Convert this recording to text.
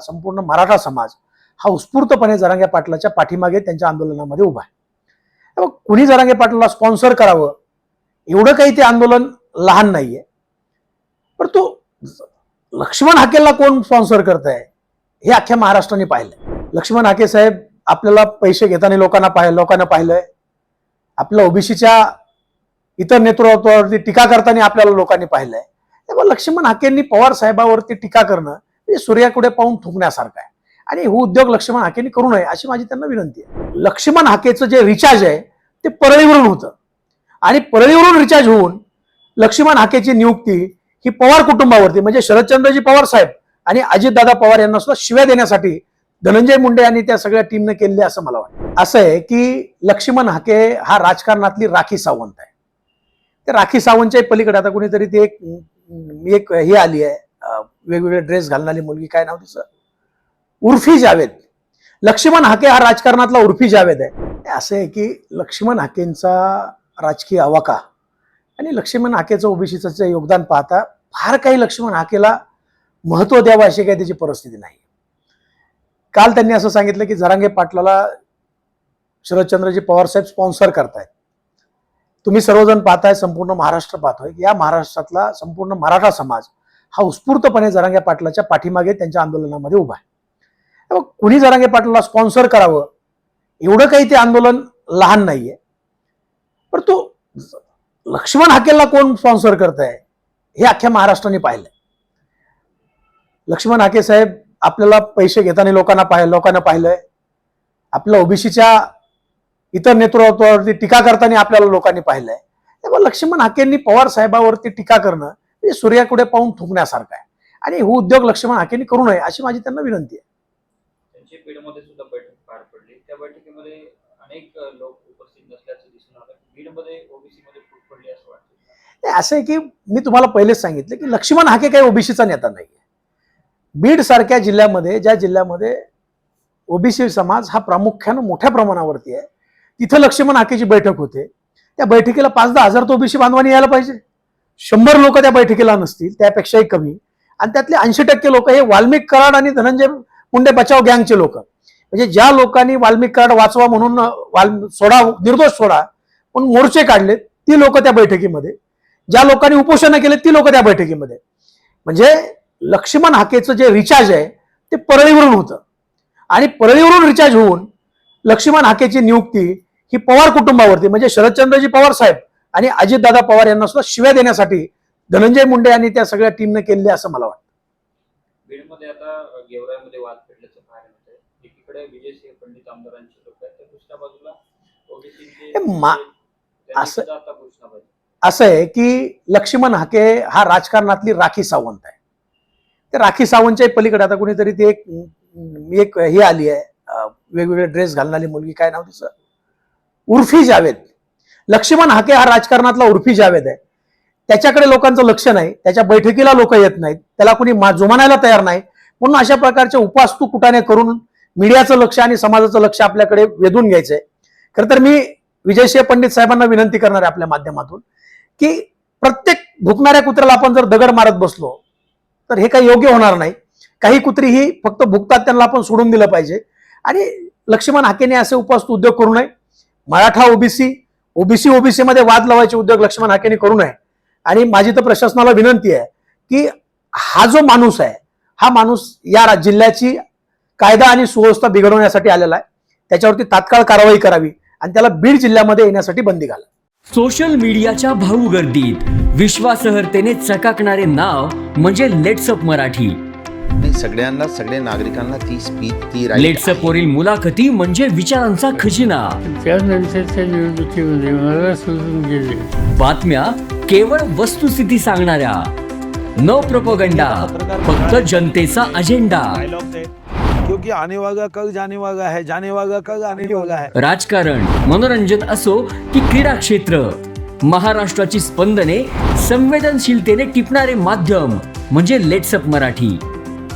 संपूर्ण मराठा समाज हा उत्स्फूर्तपणे जरांगे पाटलाच्या पाठीमागे त्यांच्या आंदोलनामध्ये उभा आहे. मग कुणी जरांगे पाटलाला स्पॉन्सर करावं? एवढं काही ते आंदोलन लहान नाहीये. पण तो लक्ष्मण हाकेला कोण स्पॉन्सर करत आहे हे अख्ख्या महाराष्ट्राने पाहिलंय. लक्ष्मण हाके साहेब आपल्याला पैसे घेताना लोकांना पाहिलं लोकांना पाहिलंय. आपल्या ओबीसीच्या इतर नेतृत्वावरती टीका करताना आपल्याला लोकांनी पाहिलंय. तेव्हा लक्ष्मण हाकेंनी पवार साहेबावरती टीका करणं ते सूर्याकडे पाहून थुकण्यासारखं आहे. आणि हे उद्योग लक्ष्मण हाकेने करू नये अशी माझी त्यांना विनंती आहे. लक्ष्मण हाकेचं जे रिचार्ज आहे ते परळीवरून होतं. आणि परळीवरून रिचार्ज होऊन लक्ष्मण हाकेची नियुक्ती ही पवार कुटुंबावरती म्हणजे शरदचंद्रजी पवार साहेब आणि अजितदादा पवार यांना सुद्धा शिव्या देण्यासाठी धनंजय मुंडे यांनी त्या सगळ्या टीमने केलेली असं मला वाटतं. असं आहे की लक्ष्मण हाके हा राजकारणातली राखी सावंत आहे. ते राखी सावंतच्या पलीकडे आता कुणीतरी ते एक एक हे आली आहे वेगवेगळे ड्रेस घालणारी मुलगी काय नाव तिचं? उर्फी जावेद. लक्ष्मण हाके हा राजकारणातला उर्फी जावेद आहे. असं आहे की लक्ष्मण हाकेंचा राजकीय आवाका आणि लक्ष्मण हाकेचं ओबीसीचं योगदान पाहता फार काही लक्ष्मण हाकेला महत्त्व द्यावं अशी काही त्याची परिस्थिती नाही. काल त्यांनी असं सांगितलं की जरांगे पाटलाला शरदचंद्रजी पवारसाहेब स्पॉन्सर करतायत. तुम्ही सर्वजण पाहताय संपूर्ण महाराष्ट्र पाहतोय. या महाराष्ट्रातला संपूर्ण मराठा समाज हा उत्स्फूर्तपणे जरांगे पाटलाच्या पाठीमागे त्यांच्या आंदोलनामध्ये उभा आहे. कुणी जरांगे पाटलाला स्पॉन्सर करावं? एवढं काही ते आंदोलन लहान नाहीये. पण तो लक्ष्मण हाकेलला कोण स्पॉन्सर करत आहे हे अख्ख्या महाराष्ट्राने पाहिलंय. लक्ष्मण हाके साहेब आपल्याला पैसे घेताना लोकांना पाहिलं लोकांना पाहिलंय. आपल्या ओबीसीच्या इतर नेतृत्वावरती टीका करताना आपल्याला लोकांनी पाहिलंय. तेव्हा लक्ष्मण हाकेंनी पवार साहेबावरती टीका करणं हे सूर्याकडे पाहून थुकण्यासारखं आहे. आणि हे उद्योग लक्ष्मण हाकेंनी करू नये अशी माझी त्यांना विनंती आहे. त्यांची बीडमध्ये सुद्धा बैठक पार पडली. त्या बैठकीमध्ये अनेक अ, लोक उपस्थित नसल्याचं दिसून आलं. बीडमध्ये ओबीसी मध्ये फूट पडली असं वाटतं. नाही, असं आहे की मी तुम्हाला पहिलेच सांगितलं की लक्ष्मण हाके काही ओबीसीचा नेता नाही बीड सारख्या जिल्ह्यामध्ये ज्या जिल्ह्यामध्ये ओबीसी समाज हा प्रामुख्यानं मोठ्या प्रमाणावरती आहे तिथं लक्ष्मण हाकेची बैठक होते. त्या बैठकीला पाच दहा हजार तर ओबीसी बांधवांनी यायला पाहिजे. शंभर लोक त्या बैठकीला नसतील त्यापेक्षाही कमी. आणि त्यातले ऐंशी टक्के लोक हे वाल्मिक कराड आणि धनंजय मुंडे बचाव गँगचे लोक. म्हणजे ज्या लोकांनी वाल्मिक कराड वाचवा म्हणून वाल सोडा निर्दोष सोडा पण मोर्चे काढले ती लोक त्या बैठकीमध्ये. ज्या लोकांनी उपोषणं केले ती लोक त्या बैठकीमध्ये. म्हणजे लक्ष्मण हाकेचं जे रिचार्ज आहे ते परळीवरून होतं. आणि परळीवरून रिचार्ज होऊन लक्ष्मण हाकेची नियुक्ती ही पवार कुटुंबावरती म्हणजे शरदचंद्रजी पवार साहेब आणि अजितदादा पवार यांना सुद्धा शिव्या देण्यासाठी धनंजय मुंडे यांनी त्या सगळ्या टीमनं केलेली असं मला वाटतं. बीडमध्ये आता अ, गेवराईमध्ये वाद पेटल्याचं मिळतंय. एकीकडे विजयसिंह पंडित आमदारांची लोक आहेत तर दुसऱ्या बाजूला असं- आहे की लक्ष्मण हाके हा राजकारणातली राखी सावंत आहे. ते राखी सावंतच्या पलीकडे आता कोणीतरी ती एक एक हे आली आहे वेगवेगळे ड्रेस घालणारी मुलगी काय नाव तिचं? उर्फी जावेद. लक्ष्मण हाके हा राजकारणातला उर्फी जावेद आहे. त्याच्याकडे लोकांचं लक्ष नाही त्याच्या बैठकीला लोक येत नाहीत त्याला कुणी मा- जुमानायला तयार नाही. म्हणून अशा प्रकारच्या उपास्तू कुटाने करून मीडियाचं लक्ष आणि समाजाचं लक्ष आपल्याकडे वेधून घ्यायचंय. खरं तर मी विजयसिंह पंडित साहेबांना विनंती करणार आहे आपल्या माध्यमातून की प्रत्येक भुकणाऱ्या कुत्र्याला आपण जर दगड मारत बसलो तर हे काही योग्य होणार नाही. काही कुत्री ही फक्त भुकतात त्यांना आपण सोडून दिलं पाहिजे. आणि लक्ष्मण हाकेने असे उपास्तू उद्योग करू नये. मराठा ओबीसी ओबीसी ओबीसी मध्ये वाद लावायचे उद्योग लक्ष्मण हाकेने करू नये. आणि माझी तर प्रशासनाला विनंती आहे की हा जो माणूस आहे हा माणूस या जिल्ह्याची कायदा आणि सुव्यवस्था बिघडवण्यासाठी आलेला आहे. त्याच्यावरती तात्काळ कारवाई करावी आणि त्याला बीड जिल्ह्यामध्ये येण्यासाठी बंदी घाला सोशल मीडियाच्या भाऊ गर्दीत विश्वासार्हतेने चकाकणारे नाव म्हणजे लेट्सअप मराठी. नाही सगळ्यांना सगळ्या नागरिकांना ती स्पीच ती right लेट्सअप आहे. वरील मुलाखती म्हणजे विचारांचा खजिना. त्यानंतरच्या निवडणुकीमध्ये मला सोडून गेले. बातम्या केवळ वस्तुस्थिती सांगणाऱ्या. न प्रपोगंडा फक्त जनतेचा अजेंडा क्योंकि आने वाला कल जाने वाला है जाने वाला कल आने वाला है. राजकारण मनोरंजन असो की क्रीडा क्षेत्र. महाराष्ट्राची स्पंदने संवेदनशीलतेने टिपणारे माध्यम म्हणजे लेट्सअप मराठी.